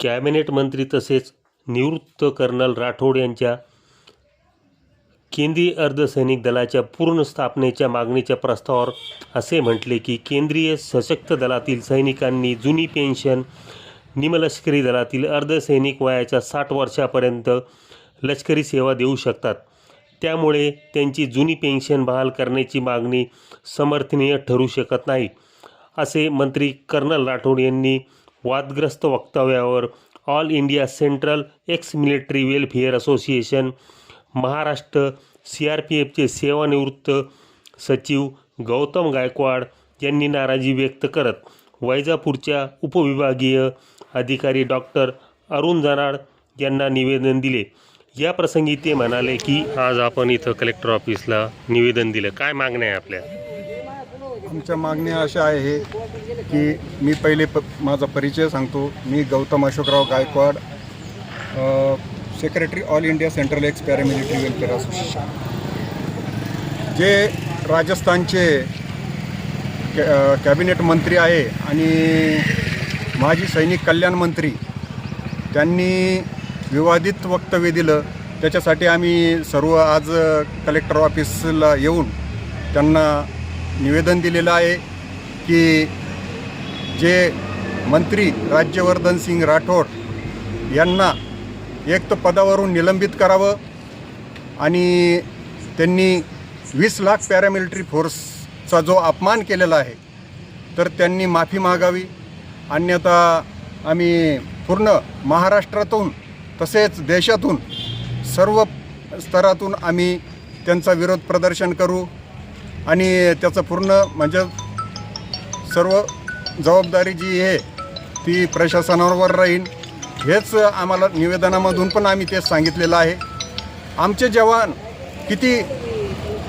Cabinet मंत्री तसेच निवृत्त कर्नल राठोड यांच्या केंद्रीय अर्धसैनिक दलाच्या पूर्ण स्थापनेच्या मागणीच्या प्रस्तावावर असे म्हटले की केंद्रीय सशक्त दलातील सैनिकांनी जुनी पेन्शन निमलष्करी दलातील अर्धसैनिक वयाच्या साठ वर्षापर्यंत लष्करी सेवा देऊ शकतात. त्यामुळे त्यांची जुनी पेन्शन बहाल करण्याची मागणी समर्थनीय ठरू शकत नाही असे मंत्री कर्नल राठोड यांनी वादग्रस्त वक्तव्यावर all India central ex military welfare association Maharashtra C R P एफचे सेवानिवृत्त सचिव गौतम गायकवाड यांनी नाराजी व्यक्त करत वैजापूरच्या उपविभागीय अधिकारी डॉक्टर अरुण जनाड यांना निवेदन दिले. या प्रसंगी ते म्हणाले की आज आपण इथं कलेक्टर ऑफिसला निवेदन दिलं. काय मागण्या आहे आपल्या? आमच्या मागण्या अशा आहे की मी पहिले प माझा परिचय सांगतो. मी Gautam Ashokrao Gaikwad secretary all India central ex paramilitary welfare association जे राजस्थानचे कॅ कॅबिनेट मंत्री आहे आणि माजी सैनिक कल्याण मंत्री त्यांनी विवादित वक्तव्य दिलं. त्याच्यासाठी आम्ही सर्व आज कलेक्टर ऑफिसला येऊन त्यांना निवेदन दिलेलं आहे की जे मंत्री राज्यवर्धन सिंग राठोड यांना एक तर पदावरून निलंबित करावं आणि त्यांनी वीस लाख पॅरामिलिटरी फोर्सचा जो अपमान केलेला आहे तर त्यांनी माफी मागावी. अन्यथा आम्ही पूर्ण महाराष्ट्रातून तसेच देशातून सर्व स्तरातून आम्ही त्यांचा विरोध प्रदर्शन करू आणि त्याचं पूर्ण म्हणजे सर्व जबाबदारी जी आहे ती प्रशासनावर राहील हेच आम्हाला निवेदनामधून पण आम्ही तेच सांगितलेलं आहे. आमचे जवान किती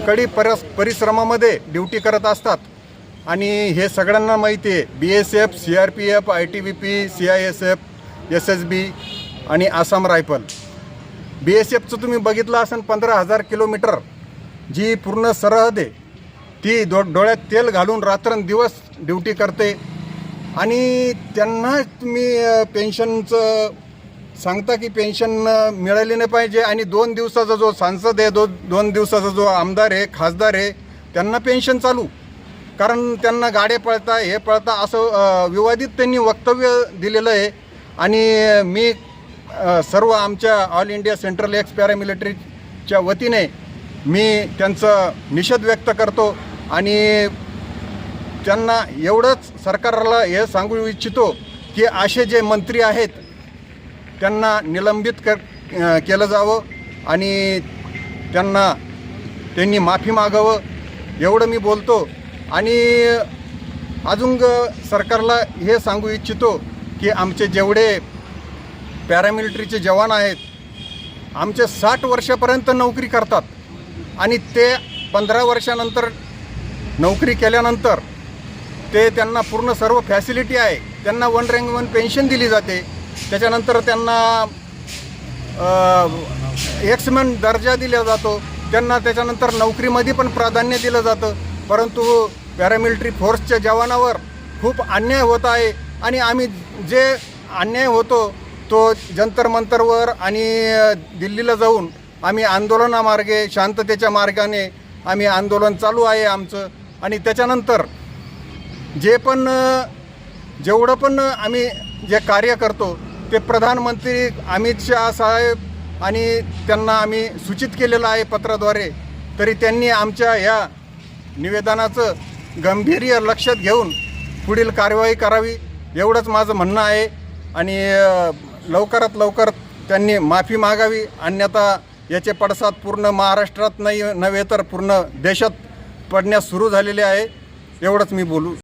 कडी परस परिश्रमामध्ये ड्युटी करत असतात. आणि हे सगळ्यांना माहिती आहे B S F C R P F I T B P C I S F S S B आणि आसाम रायफल. बी एस एफचं तुम्ही बघितलं असेल पंधरा हजार किलोमीटर जी पूर्ण सरहद आहे ती डो डोळ्यात तेल घालून रात्रंदिवस ड्युटी करते. आणि त्यांना तुम्ही पेन्शनचं सांगता की पेन्शन मिळाली नाही पाहिजे आणि दोन दिवसाचा जो सांसद आहे दो दोन दिवसाचा जो आमदार आहे खासदार आहे त्यांना पेन्शन चालू. कारण त्यांना गाडे पळता हे पळता असं विवादित त्यांनी वक्तव्य दिलेलं आहे. आणि मी सर्व आमच्या ऑल इंडिया सेंट्रल एक्स पॅरामिलिटरीच्या वतीने मी त्यांचं निषेध व्यक्त करतो. आणि त्यांना एवढंच सरकारला हे सांगू इच्छितो की असे जे मंत्री आहेत त्यांना निलंबित कर केलं जावं आणि त्यांना त्यांनी माफी मागावं एवढं मी बोलतो. आणि अजून सरकारला हे सांगू इच्छितो की आमचे जेवढे पॅरामिलिटरीचे जवान आहेत आमचे साठ वर्षापर्यंत नोकरी करतात आणि ते पंधरा वर्षानंतर नोकरी केल्यानंतर ते त्यांना पूर्ण सर्व फॅसिलिटी आहे. त्यांना वन रँक वन पेन्शन दिली जाते. त्याच्यानंतर त्यांना एक्समॅन दर्जा दिला जातो. त्यांना त्याच्यानंतर नोकरीमध्ये पण प्राधान्य दिलं जातं. परंतु पॅरामिलिटरी फोर्सच्या जवानावर खूप अन्याय होत आहे. आणि आम्ही जे अन्याय होतो तो जंतर मंतरवर आणि दिल्लीला जाऊन आम्ही आंदोलनामार्गे शांततेच्या मार्गाने आम्ही आंदोलन चालू आहे आमचं. आणि त्याच्यानंतर जे पण जेवढं पण आम्ही जे कार्य करतो ते प्रधानमंत्री अमित शहा साहेब आणि त्यांना आम्ही सूचित केलेलं आहे पत्राद्वारे तरी त्यांनी आमच्या या निवेदनाचं गांभीर्य लक्षात घेऊन पुढील कार्यवाही करावी एवढंच माझं म्हणणं आहे. आणि लवकरात लवकर त्यांनी माफी मागावी अन्यथा याचे पडसाद पूर्ण महाराष्ट्रात नाही नव्हे तर पूर्ण देशात पडण्यास सुरू झालेले आहे. एवढंच मी बोलू.